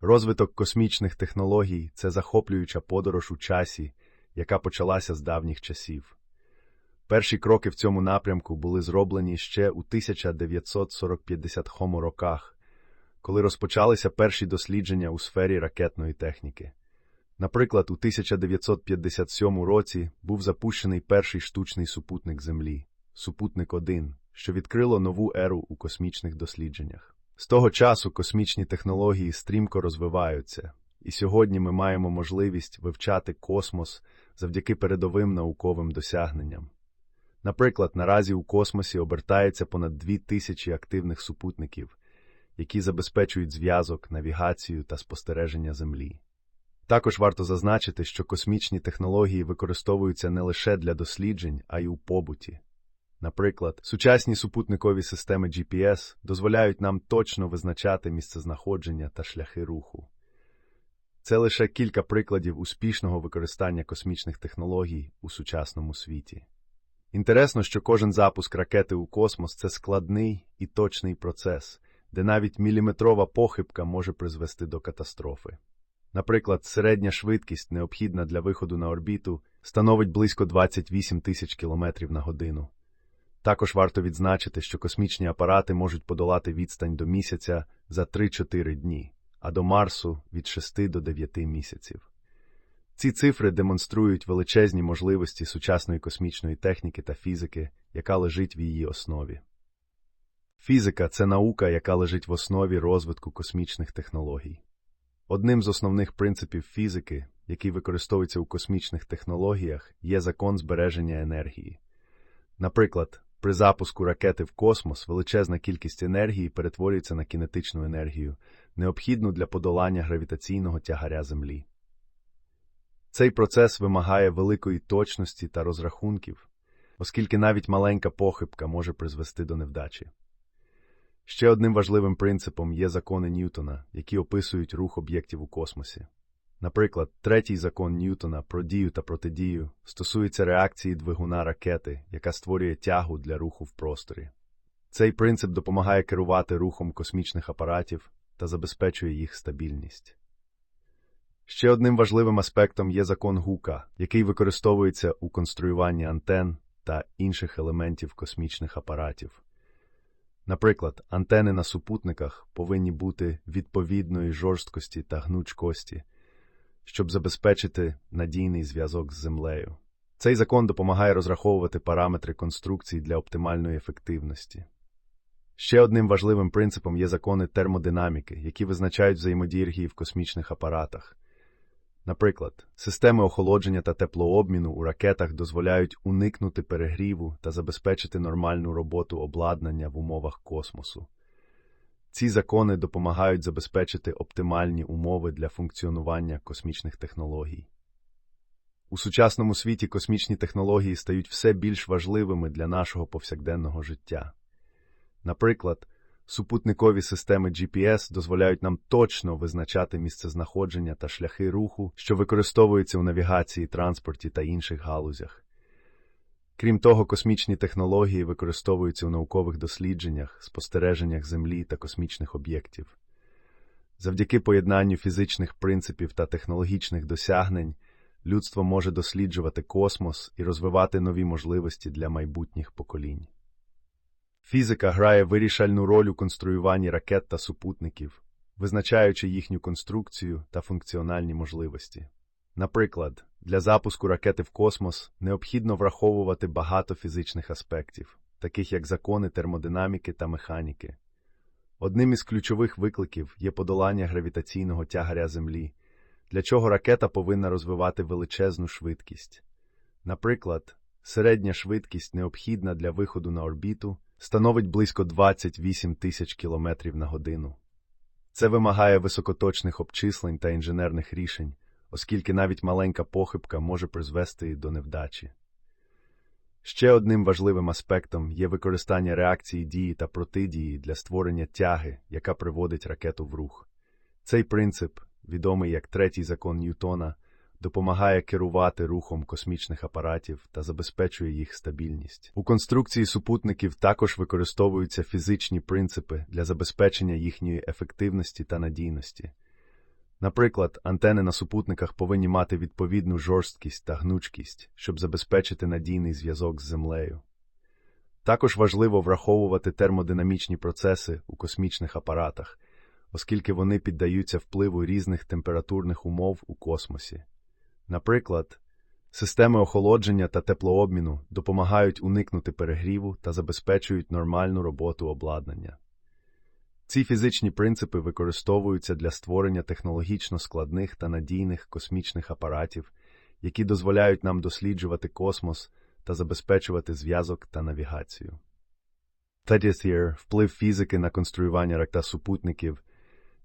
Розвиток космічних технологій це захоплююча подорож у часі, яка почалася з давніх часів. Перші кроки в цьому напрямку були зроблені ще у 1940-50 роках, коли розпочалися перші дослідження у сфері ракетної техніки. Наприклад, у 1957 році був запущений перший штучний супутник Землі Супутник 1 що відкрило нову еру у космічних дослідженнях. З того часу космічні технології стрімко розвиваються, і сьогодні ми маємо можливість вивчати космос завдяки передовим науковим досягненням. Наприклад, наразі у космосі обертається понад дві тисячі активних супутників, які забезпечують зв'язок, навігацію та спостереження Землі. Також варто зазначити, що космічні технології використовуються не лише для досліджень, а й у побуті. Наприклад, сучасні супутникові системи GPS дозволяють нам точно визначати місцезнаходження та шляхи руху. Це лише кілька прикладів успішного використання космічних технологій у сучасному світі. Інтересно, що кожен запуск ракети у космос це складний і точний процес, де навіть міліметрова похибка може призвести до катастрофи. Наприклад, середня швидкість, необхідна для виходу на орбіту, становить близько 28 тисяч кілометрів на годину. Також варто відзначити, що космічні апарати можуть подолати відстань до місяця за 3-4 дні, а до Марсу від 6 до 9 місяців. Ці цифри демонструють величезні можливості сучасної космічної техніки та фізики, яка лежить в її основі. Фізика це наука, яка лежить в основі розвитку космічних технологій. Одним з основних принципів фізики, який використовується у космічних технологіях, є закон збереження енергії. Наприклад, при запуску ракети в космос величезна кількість енергії перетворюється на кінетичну енергію, необхідну для подолання гравітаційного тягаря Землі. Цей процес вимагає великої точності та розрахунків, оскільки навіть маленька похибка може призвести до невдачі. Ще одним важливим принципом є закони Ньютона, які описують рух об'єктів у космосі. Наприклад, третій закон Ньютона про дію та протидію стосується реакції двигуна ракети, яка створює тягу для руху в просторі. Цей принцип допомагає керувати рухом космічних апаратів та забезпечує їх стабільність. Ще одним важливим аспектом є закон Гука, який використовується у конструюванні антен та інших елементів космічних апаратів. Наприклад, антени на супутниках повинні бути відповідної жорсткості та гнучкості щоб забезпечити надійний зв'язок з землею. Цей закон допомагає розраховувати параметри конструкцій для оптимальної ефективності. Ще одним важливим принципом є закони термодинаміки, які визначають взаємодії в космічних апаратах. Наприклад, системи охолодження та теплообміну у ракетах дозволяють уникнути перегріву та забезпечити нормальну роботу обладнання в умовах космосу. Ці закони допомагають забезпечити оптимальні умови для функціонування космічних технологій. У сучасному світі космічні технології стають все більш важливими для нашого повсякденного життя. Наприклад, супутникові системи GPS дозволяють нам точно визначати місцезнаходження та шляхи руху, що використовуються у навігації, транспорті та інших галузях. Крім того, космічні технології використовуються у наукових дослідженнях, спостереженнях Землі та космічних об'єктів. Завдяки поєднанню фізичних принципів та технологічних досягнень людство може досліджувати космос і розвивати нові можливості для майбутніх поколінь. Фізика грає вирішальну роль у конструюванні ракет та супутників, визначаючи їхню конструкцію та функціональні можливості. Наприклад, для запуску ракети в космос необхідно враховувати багато фізичних аспектів, таких як закони термодинаміки та механіки. Одним із ключових викликів є подолання гравітаційного тягаря Землі, для чого ракета повинна розвивати величезну швидкість. Наприклад, середня швидкість, необхідна для виходу на орбіту, становить близько 28 тисяч кілометрів на годину. Це вимагає високоточних обчислень та інженерних рішень оскільки навіть маленька похибка може призвести до невдачі. Ще одним важливим аспектом є використання реакції дії та протидії для створення тяги, яка приводить ракету в рух. Цей принцип, відомий як третій закон Ньютона, допомагає керувати рухом космічних апаратів та забезпечує їх стабільність. У конструкції супутників також використовуються фізичні принципи для забезпечення їхньої ефективності та надійності. Наприклад, антени на супутниках повинні мати відповідну жорсткість та гнучкість, щоб забезпечити надійний зв'язок з Землею. Також важливо враховувати термодинамічні процеси у космічних апаратах, оскільки вони піддаються впливу різних температурних умов у космосі. Наприклад, системи охолодження та теплообміну допомагають уникнути перегріву та забезпечують нормальну роботу обладнання. Ці фізичні принципи використовуються для створення технологічно складних та надійних космічних апаратів, які дозволяють нам досліджувати космос та забезпечувати зв'язок та навігацію. Третє вплив фізики на конструювання ракта супутників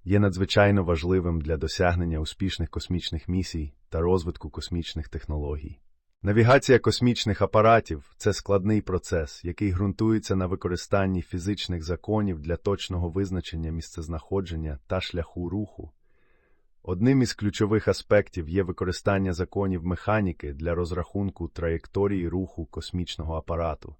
є надзвичайно важливим для досягнення успішних космічних місій та розвитку космічних технологій. Навігація космічних апаратів це складний процес, який ґрунтується на використанні фізичних законів для точного визначення місцезнаходження та шляху руху. Одним із ключових аспектів є використання законів механіки для розрахунку траєкторії руху космічного апарату.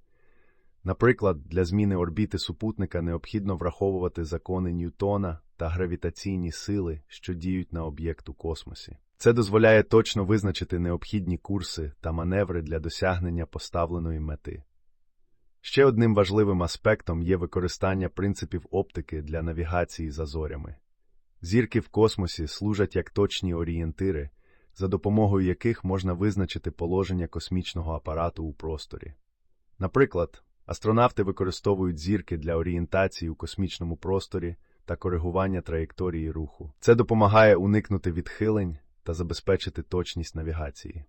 Наприклад, для зміни орбіти супутника необхідно враховувати закони Ньютона та гравітаційні сили, що діють на об'єкт у космосі. Це дозволяє точно визначити необхідні курси та маневри для досягнення поставленої мети. Ще одним важливим аспектом є використання принципів оптики для навігації за зорями. Зірки в космосі служать як точні орієнтири, за допомогою яких можна визначити положення космічного апарату у просторі. Наприклад, астронавти використовують зірки для орієнтації у космічному просторі та коригування траєкторії руху. Це допомагає уникнути відхилень та забезпечити точність навігації.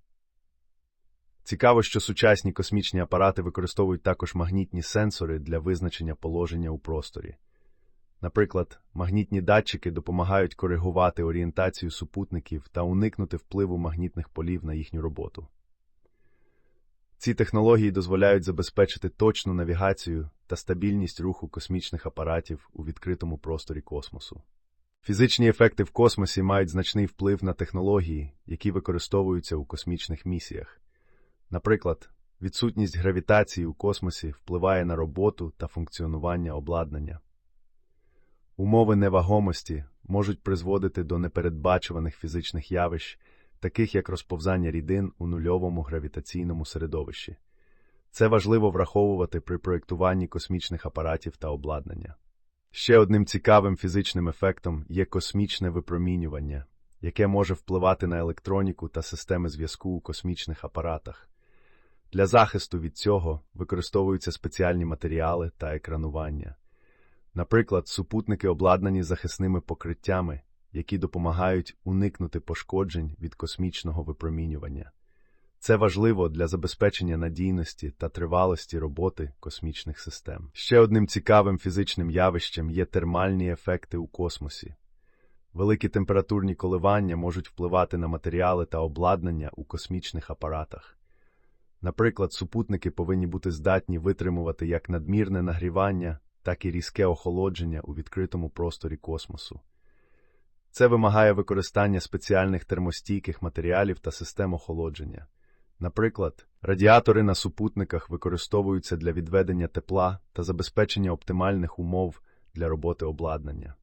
Цікаво, що сучасні космічні апарати використовують також магнітні сенсори для визначення положення у просторі. Наприклад, магнітні датчики допомагають коригувати орієнтацію супутників та уникнути впливу магнітних полів на їхню роботу. Ці технології дозволяють забезпечити точну навігацію та стабільність руху космічних апаратів у відкритому просторі космосу. Фізичні ефекти в космосі мають значний вплив на технології, які використовуються у космічних місіях. Наприклад, відсутність гравітації у космосі впливає на роботу та функціонування обладнання. Умови невагомості можуть призводити до непередбачуваних фізичних явищ, таких як розповзання рідин у нульовому гравітаційному середовищі. Це важливо враховувати при проєктуванні космічних апаратів та обладнання. Ще одним цікавим фізичним ефектом є космічне випромінювання, яке може впливати на електроніку та системи зв'язку у космічних апаратах. Для захисту від цього використовуються спеціальні матеріали та екранування. Наприклад, супутники обладнані захисними покриттями, які допомагають уникнути пошкоджень від космічного випромінювання. Це важливо для забезпечення надійності та тривалості роботи космічних систем. Ще одним цікавим фізичним явищем є термальні ефекти у космосі. Великі температурні коливання можуть впливати на матеріали та обладнання у космічних апаратах. Наприклад, супутники повинні бути здатні витримувати як надмірне нагрівання, так і різке охолодження у відкритому просторі космосу. Це вимагає використання спеціальних термостійких матеріалів та систем охолодження. Наприклад, радіатори на супутниках використовуються для відведення тепла та забезпечення оптимальних умов для роботи обладнання.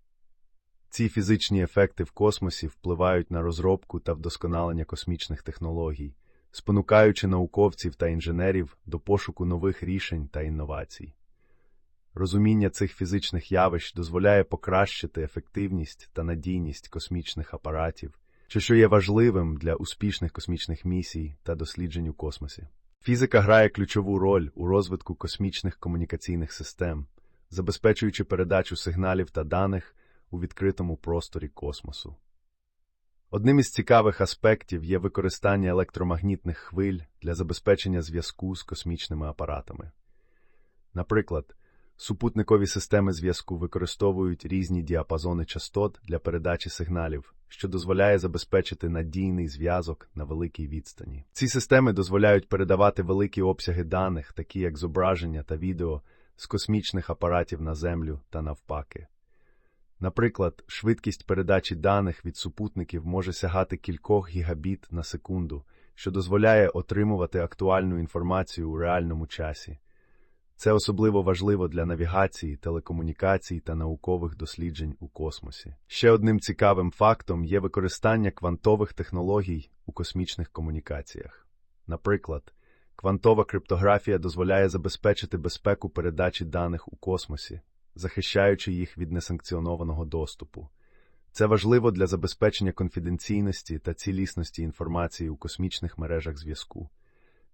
Ці фізичні ефекти в космосі впливають на розробку та вдосконалення космічних технологій, спонукаючи науковців та інженерів до пошуку нових рішень та інновацій. Розуміння цих фізичних явищ дозволяє покращити ефективність та надійність космічних апаратів, що є важливим для успішних космічних місій та досліджень у космосі. Фізика грає ключову роль у розвитку космічних комунікаційних систем, забезпечуючи передачу сигналів та даних у відкритому просторі космосу. Одним із цікавих аспектів є використання електромагнітних хвиль для забезпечення зв'язку з космічними апаратами. Наприклад, Супутникові системи зв'язку використовують різні діапазони частот для передачі сигналів, що дозволяє забезпечити надійний зв'язок на великій відстані. Ці системи дозволяють передавати великі обсяги даних, такі як зображення та відео, з космічних апаратів на Землю та навпаки. Наприклад, швидкість передачі даних від супутників може сягати кількох гігабіт на секунду, що дозволяє отримувати актуальну інформацію у реальному часі. Це особливо важливо для навігації, телекомунікацій та наукових досліджень у космосі. Ще одним цікавим фактом є використання квантових технологій у космічних комунікаціях. Наприклад, квантова криптографія дозволяє забезпечити безпеку передачі даних у космосі, захищаючи їх від несанкціонованого доступу. Це важливо для забезпечення конфіденційності та цілісності інформації у космічних мережах зв'язку.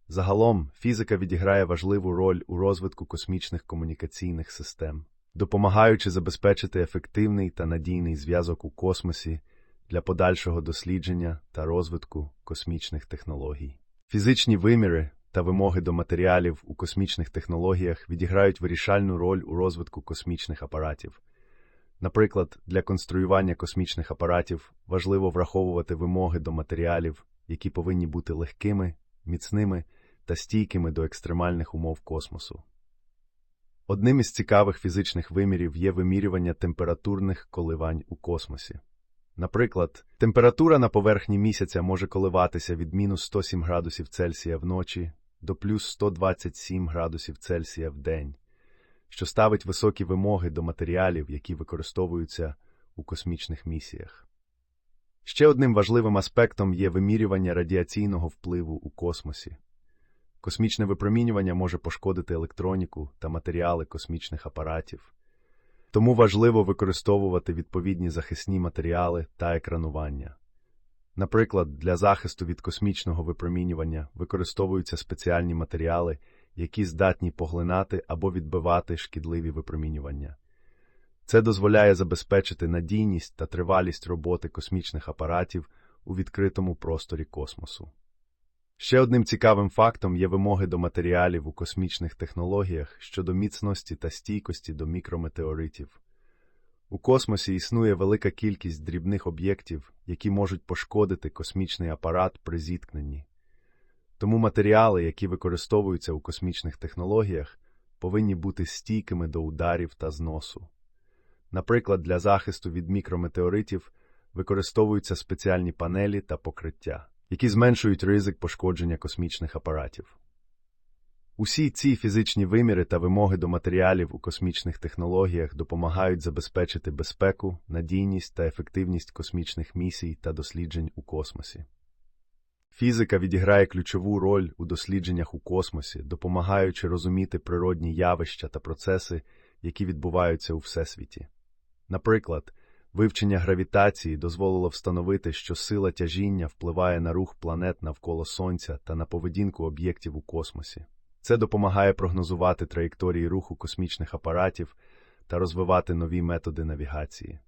Загалом, фізика відіграє важливу роль у розвитку космічних комунікаційних систем, допомагаючи забезпечити ефективний та надійний зв'язок у космосі для подальшого дослідження та розвитку космічних технологій. Фізичні виміри та вимоги до матеріалів у космічних технологіях відіграють вирішальну роль у розвитку космічних апаратів. Наприклад, для конструювання космічних апаратів важливо враховувати вимоги до матеріалів, які повинні бути легкими, міцними та стійкими до екстремальних умов космосу. Одним із цікавих фізичних вимірів є вимірювання температурних коливань у космосі. Наприклад, температура на поверхні місяця може коливатися від мінус 107 градусів Цельсія вночі до плюс 127 градусів Цельсія в день, що ставить високі вимоги до матеріалів, які використовуються у космічних місіях. Ще одним важливим аспектом є вимірювання радіаційного впливу у космосі. Космічне випромінювання може пошкодити електроніку та матеріали космічних апаратів, тому важливо використовувати відповідні захисні матеріали та екранування. Наприклад, для захисту від космічного випромінювання використовуються спеціальні матеріали, які здатні поглинати або відбивати шкідливі випромінювання. Це дозволяє забезпечити надійність та тривалість роботи космічних апаратів у відкритому просторі космосу. Ще одним цікавим фактом є вимоги до матеріалів у космічних технологіях щодо міцності та стійкості до мікрометеоритів. У космосі існує велика кількість дрібних об'єктів, які можуть пошкодити космічний апарат при зіткненні. Тому матеріали, які використовуються у космічних технологіях, повинні бути стійкими до ударів та зносу. Наприклад, для захисту від мікрометеоритів використовуються спеціальні панелі та покриття, які зменшують ризик пошкодження космічних апаратів. Усі ці фізичні виміри та вимоги до матеріалів у космічних технологіях допомагають забезпечити безпеку, надійність та ефективність космічних місій та досліджень у космосі. Фізика відіграє ключову роль у дослідженнях у космосі, допомагаючи розуміти природні явища та процеси, які відбуваються у всесвіті. Наприклад, вивчення гравітації дозволило встановити, що сила тяжіння впливає на рух планет навколо Сонця та на поведінку об'єктів у космосі. Це допомагає прогнозувати траєкторії руху космічних апаратів та розвивати нові методи навігації.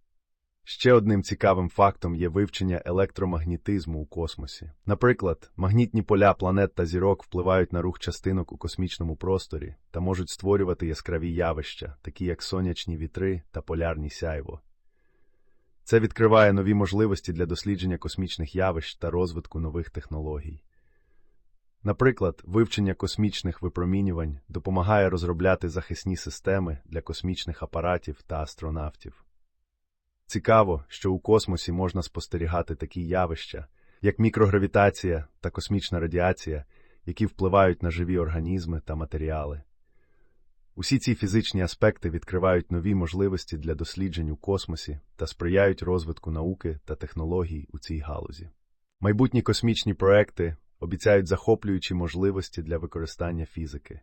Ще одним цікавим фактом є вивчення електромагнітизму у космосі. Наприклад, магнітні поля планет та зірок впливають на рух частинок у космічному просторі та можуть створювати яскраві явища, такі як сонячні вітри та полярні сяйво. Це відкриває нові можливості для дослідження космічних явищ та розвитку нових технологій. Наприклад, вивчення космічних випромінювань допомагає розробляти захисні системи для космічних апаратів та астронавтів. Цікаво, що у космосі можна спостерігати такі явища, як мікрогравітація та космічна радіація, які впливають на живі організми та матеріали. Усі ці фізичні аспекти відкривають нові можливості для досліджень у космосі та сприяють розвитку науки та технологій у цій галузі. Майбутні космічні проекти обіцяють захоплюючі можливості для використання фізики.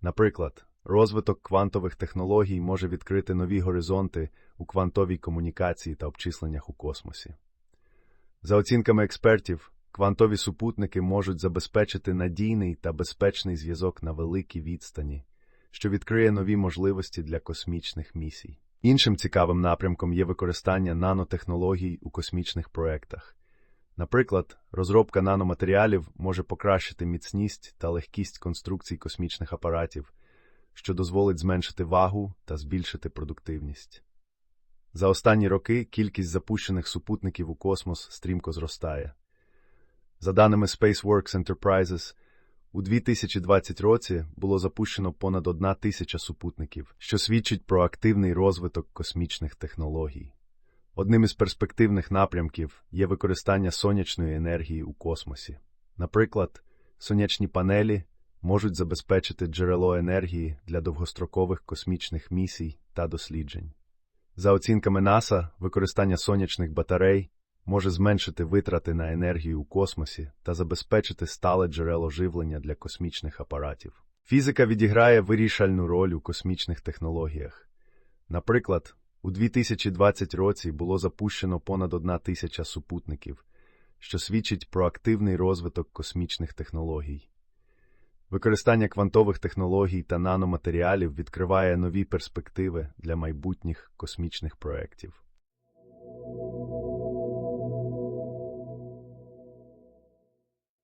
Наприклад, розвиток квантових технологій може відкрити нові горизонти у квантовій комунікації та обчисленнях у космосі. За оцінками експертів, квантові супутники можуть забезпечити надійний та безпечний зв'язок на великій відстані, що відкриє нові можливості для космічних місій. Іншим цікавим напрямком є використання нанотехнологій у космічних проектах. Наприклад, розробка наноматеріалів може покращити міцність та легкість конструкцій космічних апаратів, що дозволить зменшити вагу та збільшити продуктивність. За останні роки кількість запущених супутників у космос стрімко зростає. За даними SpaceWorks Enterprises, У 2020 році було запущено понад одна тисяча супутників, що свідчить про активний розвиток космічних технологій. Одним із перспективних напрямків є використання сонячної енергії у космосі. Наприклад, сонячні панелі можуть забезпечити джерело енергії для довгострокових космічних місій та досліджень. За оцінками НАСА, використання сонячних батарей може зменшити витрати на енергію у космосі та забезпечити стале джерело живлення для космічних апаратів. Фізика відіграє вирішальну роль у космічних технологіях. Наприклад, у 2020 році було запущено понад одна тисяча супутників, що свідчить про активний розвиток космічних технологій. Використання квантових технологій та наноматеріалів відкриває нові перспективи для майбутніх космічних проєктів.